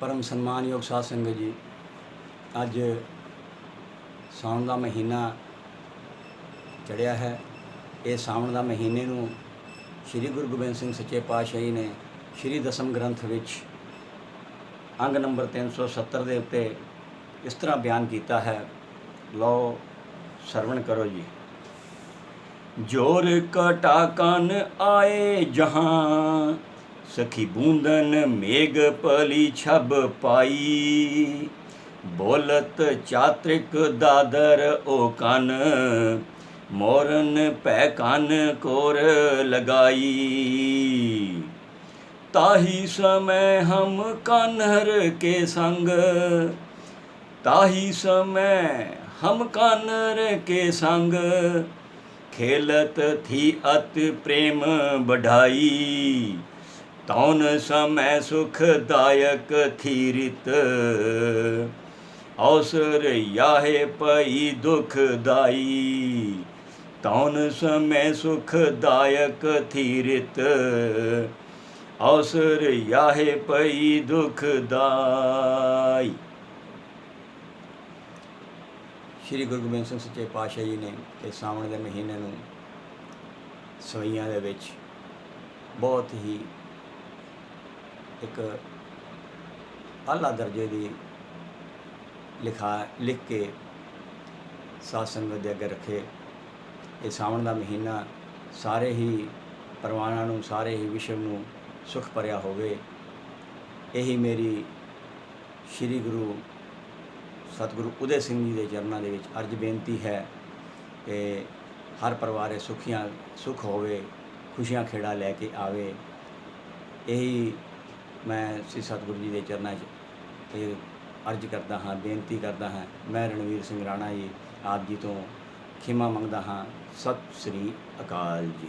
ਪਰਮ ਸਨਮਾਨਯੋਗ ਸਾਧ ਸੰਗਤ ਜੀ, ਅੱਜ ਸਾਉਣ ਦਾ ਮਹੀਨਾ ਚੜਿਆ ਹੈ। ਇਹ ਸਾਵਣ ਦਾ ਮਹੀਨੇ ਨੂੰ ਸ੍ਰੀ ਗੁਰੂ ਗੋਬਿੰਦ ਸਿੰਘ ਸੱਚੇ ਪਾਤਸ਼ਾਹ ਜੀ ਨੇ ਸ੍ਰੀ ਦਸਮ ਗ੍ਰੰਥ ਵਿੱਚ ਅੰਗ ਨੰਬਰ 370 ਦੇ ਉੱਤੇ ਇਸ ਤਰ੍ਹਾਂ ਬਿਆਨ ਕੀਤਾ ਹੈ। ਲਓ, ਸਰਵਣ ਕਰੋ ਜੀ। ਜੋਰ ਕਟਾ ਕਨ ਆਏ ਜਹਾਂ सखी बूंदन मेघ पली छब पाई। बोलत चात्रिक दादर ओ कान, मोरन पैकान कोर लगाई। ताही समय हम कानर के संग, ताही समय हम कानर के संग। खेलत थी अत प्रेम बढ़ाई। ਬਢਾਈ ਤੌਨ ਸਮੈ ਸੁਖਦਾਇਕ ਥੀ ਰਿਤ ਅਵਸਰ ਯਾਹੇ ਪਈ ਦੁਖਦਾਈ ਤੌਨ ਸਮੈ ਸੁਖਦਾਇਕ ਥੀ ਰਿਤ ਯਾਹੇ ਪਈ ਦੁਖਦਾਈ ਸ਼੍ਰੀ ਗੁਰੂ ਗੋਬਿੰਦ ਸਿੰਘ ਸੱਚੇ ਪਾਤਸ਼ਾਹ ਜੀ ਨੇ ਇਸ ਸਾਵਣ ਦੇ ਮਹੀਨੇ ਨੂੰ ਸਵਈਆਂ ਦੇ ਵਿੱਚ ਬਹੁਤ ਹੀ ਇੱਕ ਆਲਾ ਦਰਜੇ ਦੀ ਲਿਖਾ, ਲਿਖ ਕੇ ਸਾਧ ਸੰਗਤ ਦੇ ਅੱਗੇ ਰੱਖੇ। ਇਹ ਸਾਵਣ ਦਾ ਮਹੀਨਾ ਸਾਰੇ ਹੀ ਪਰਵਾਨਾਂ ਨੂੰ, ਸਾਰੇ ਹੀ ਵਿਸ਼ਵ ਨੂੰ ਸੁਖ ਭਰਿਆ ਹੋਵੇ। ਇਹੀ ਮੇਰੀ ਸ੍ਰੀ ਗੁਰੂ ਸਤਿਗੁਰੂ ਉਦੇ ਸਿੰਘ ਜੀ ਦੇ ਚਰਨਾਂ ਦੇ ਵਿੱਚ ਅਰਜ ਬੇਨਤੀ ਹੈ ਕਿ ਹਰ ਪਰਿਵਾਰੇ ਸੁਖੀਆਂ, ਸੁਖ ਹੋਵੇ, ਖੁਸ਼ੀਆਂ ਖੇੜਾ ਲੈ ਕੇ ਆਵੇ। ਇਹੀ ਮੈਂ ਸ੍ਰੀ ਸਤਿਗੁਰੂ ਜੀ ਦੇ ਚਰਨਾਂ 'ਚ ਇਹ ਅਰਜ ਕਰਦਾ ਹਾਂ, ਬੇਨਤੀ ਕਰਦਾ ਹਾਂ, ਮੈਂ ਰਣਵੀਰ ਸਿੰਘ ਰਾਣਾ ਜੀ ਆਪ ਜੀ ਤੋਂ ਖਿਮਾ ਮੰਗਦਾ ਹਾਂ, ਸਤਿ ਸ੍ਰੀ ਅਕਾਲ ਜੀ।